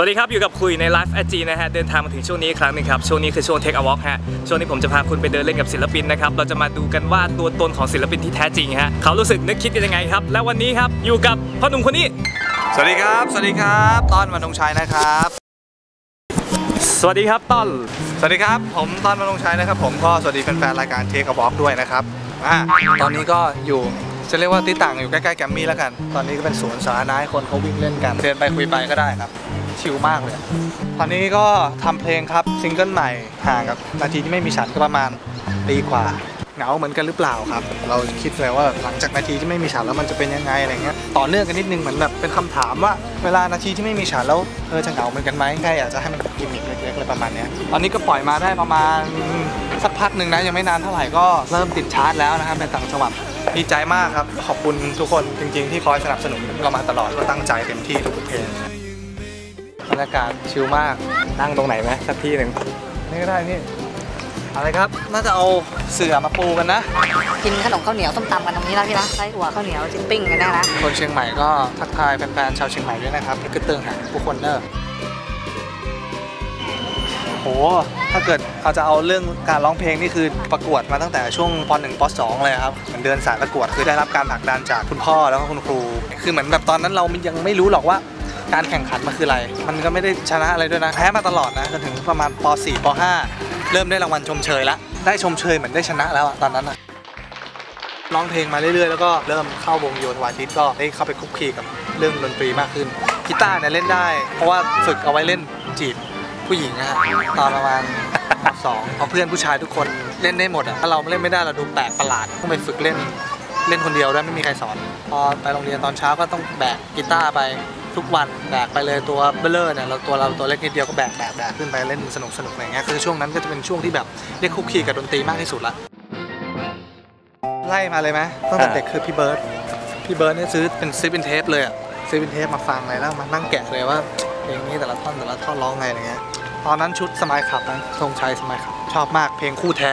วัสดีครับ อยู่กับคุยในไลฟ์แอจีนะฮะ เดินทางมาถึงช่วงนี้อีกครั้งหนึงครับ ช่วงนี้คือช่วง Take a Walk ฮะ ช่วงนี้ผมจะพาคุณไปเดินเล่นกับศิลปินนะครับ เราจะมาดูกันว่าตัวตนของศิลปินที่แท้จริงฮะ เขารู้สึกนึกคิดกันยังไงครับ และวันนี้ครับ อยู่กับพ่อหนุ่มคนนี้ สวัสดีครับ สวัสดีครับ ต้อนวันงชัยนะครับ สวัสดีครับต้น สวัสดีครับ ผมต้อนวันงชัยนะครับ ผมก็สวัสดีแฟนๆรายการเทคกับบอกด้วยนะครับอ่าตอนนี้ก็อยู่ จะเรียกว่าที่ต่างอยู่ใกล้ๆแกมมี่แล้วกัน ตอนนี้ก็เป็นสวนสาธารณะให้คนเขาวิ่งเล่นกันเดินไปคุยไปก็ได้ครับ ชิลมากเลย ตอนนี้ก็ทำเพลงครับซิงเกิลใหม่ห่างกับนาทีที่ไม่มีฉันก็ประมาณปีกว่าเหงาเหมือนกันหรือเปล่าครับ เราคิดเลยว่าหลังจากนาทีที่ไม่มีฉันแล้วมันจะเป็นยังไงอะไรเงี้ยต่อเนื่องกันนิดนึงเหมือนแบบเป็นคำถามว่า เวลานาทีที่ไม่มีฉันแล้วเธอจะเหงาเหมือนกันไหมแค่อยากจะให้มันเป็นกิมมิคเล็กๆอะไรประมาณเนี้ยตอนนี้ก็ปล่อยมาได้ประมาณสักพักหนึ่งนะยังไม่นานเท่าไหร่ก็เริ่มติดชาร์ตแล้วนะครับในต่างจังหวัด ดีใจมากครับ ขอบคุณทุกคนจริง ๆ ที่คอยสนับสนุนเรามาตลอดก็ตั้งใจเต็มที่ทุกๆเพลงบรรยากาศชิลมากนั่งตรงไหนไหมสักที่หนึ่งนี่ก็ได้นี่อะไรครับ น่าจะเอาเสื่อมาปูกันนะ กินขนมข้าวเหนียวส้มตำกันตรงนี้แล้วพี่นะไส้อั่วข้าวเหนียวชิ้นปิ้งกันแน่นะคนเชียงใหม่ก็ทักทายแฟนๆชาวเชียงใหม่ด้วยนะครับกึดเติงหางทุกคนเนอะ โห ถ้าเกิดเอาจะเอาเรื่องการร้องเพลงนี่คือประกวดมาตั้งแต่ช่วงป .1 ป .2 เลยครับเหมือนเดินสายประกวดคือได้รับการผลักดันจากคุณพ่อแล้วก็คุณครู คือเหมือนแบบตอนนั้นเรายังไม่รู้หรอกว่าการแข่งขันมันคืออะไร มันก็ไม่ได้ชนะอะไรด้วยนะ แพ้มาตลอดนะจนถึงประมาณป .4 ป .5 เริ่มได้รางวัลชมเชยล้วได้ชมเชยเหมือนได้ชนะแล้วอะตอนนั้นอะร้องเพลงมาเรื่อยๆ แล้วก็เริ่มเข้าวงโยธวาทิตก็ได้เข้าไปคุกคีกับเรื่องดนตรีมากขึ้นกีตาร์เนี่ยเล่นได้ เพราะว่าฝึกเอาไว้เล่นจีบ ผู้หญิงนะฮะตอนประมาณมสองเพราะเพื่อนผู้ชายทุกคนเล่นได้หมดอะถ้าเราเล่นไม่ได้เราดูแปลกประหลาดต้องไปฝึกเล่นเล่นคนเดียวได้ไม่มีใครสอน พอไปโรงเรียนตอนเช้าก็ต้องแบกกีตาร์ไปทุกวันแบกไปเลยตัวเบลเลอร์เนี่ยเราตัวเราตัวเล็กนิดเดียวก็แบกแบกแบกขึ้นไปเล่นสนุกสนุกอะไรเงี้ยคือช่วงนั้นก็จะเป็นช่วงที่แบบได้คุกคีกับดนตรีมากที่สุดละไล่มาเลยไหมตั้งแต่เด็กคือพี่เบิร์ดพี่เบิร์ดเนี่ยซื้อเป็นซื้อเป็นเทปเลยอะซื้อเป็นเทปมาฟังเลยแล้วมานั่งแกะเลยว่า เพลงนี้แต่ละท่อนแต่ละท่อนร้องไงอะไรเงี้ยตอนนั้นชุดสมัยขับนะธงชัยสมัยขับ ชอบมากเพลงคู่แท้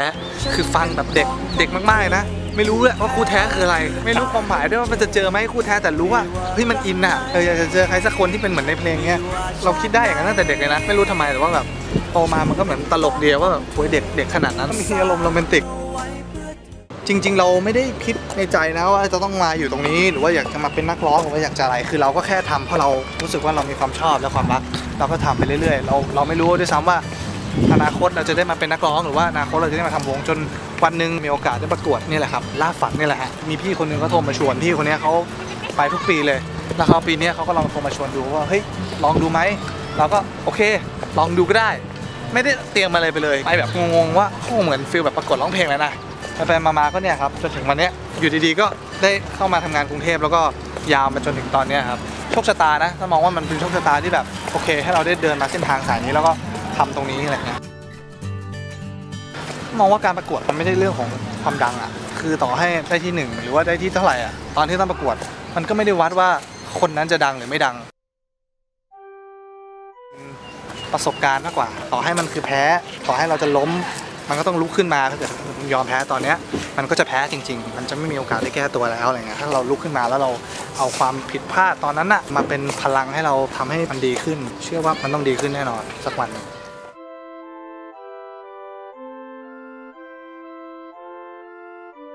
คือฟังแบบเด็กเด็กมากๆเลยนะ ไม่รู้เลยว่าคู่แท้คืออะไร ไม่รู้ความหมายด้วยว่ามันจะเจอไหมคู่แท้แต่รู้ว่าเฮ้ยมันอินอะเอออยากจะเจอใครสักคนที่เป็นเหมือนในเพลงเนี้ยเราคิดได้อย่างนั้นตั้งแต่เด็กเลยนะ ไม่รู้ทำไมแต่ว่าแบบโตมามันก็เหมือนตลกเดียวว่าแบบโอ้ยเด็กเด็กขนาดนั้นมีอารมณ์โรแมนติก จริง ๆ เราไม่ได้คิดในใจนะว่าจะต้องมาอยู่ตรงนี้ หรือว่าอยากจะมาเป็นนักร้องหรือว่าอยากจะอะไรคือเราก็แค่ทำเพราะเรารู้สึกว่าเรามีความชอบและความรัก เราก็ทำไปเรื่อยๆ เราเราไม่รู้ด้วยซ้ำว่าอนาคตเราจะได้มาเป็นนักร้องหรือว่าอนาคตเราจะได้มาทำวงจนวันหนึ่งมีโอกาสได้ประกวดนี่แหละครับล่าฝันนี่แหละฮะมีพี่คนหนึงก็โทรมาชวนพี่คนนี้เขาไปทุกปีเลย แล้วเขาปีนี้เขาก็ลองโทรมาชวนดูว่าเฮ้ยลองดูไหมเราก็โอเค ลองดูก็ได้ ไม่ได้เตรียมอะไรไปเลยไปแบบงงๆว่าโอ้เหมือนฟิลแบบประกวดร้องเพลงเลยนะ ไปไปมาๆก็เนี่ยครับจนถึงวันนี้อยู่ดีๆก็ได้เข้ามาทำงานกรุงเทพแล้วก็ยาวมาจนถึงตอนนี้ครับโชคชะตานะถ้ามองว่ามันเป็นโชคชะตาที่แบบโอเค ให้เราได้เดินมาเส้นทางสายนี้แล้วก็ทำตรงนี้อะไรเงี้ยมองว่าการประกวดมันไม่ได้เรื่องของความดังอะคือต่อให้ได้ที่หนึ่งหรือว่าได้ที่เท่าไหร่อะตอนที่ต้องประกวด มันก็ไม่ได้วัดว่าคนนั้นจะดังหรือไม่ดัง ประสบการณ์มากกว่า ต่อให้มันคือแพ้ ต่อให้เราจะล้ม มันก็ต้องลุกขึ้นมาถ้าเกิดยอมแพ้ตอนเนี้ยมันก็จะแพ้จริง ๆ มันจะไม่มีโอกาสได้แก้ตัวแล้วอะไรเงี้ยถ้าเราลุกขึ้นมาแล้วเราเอาความผิดพลาดตอนนั้นอะมาเป็นพลังให้เราทำให้มันดีขึ้น เชื่อว่ามันต้องดีขึ้นแน่นอนสักวันหนึ่ง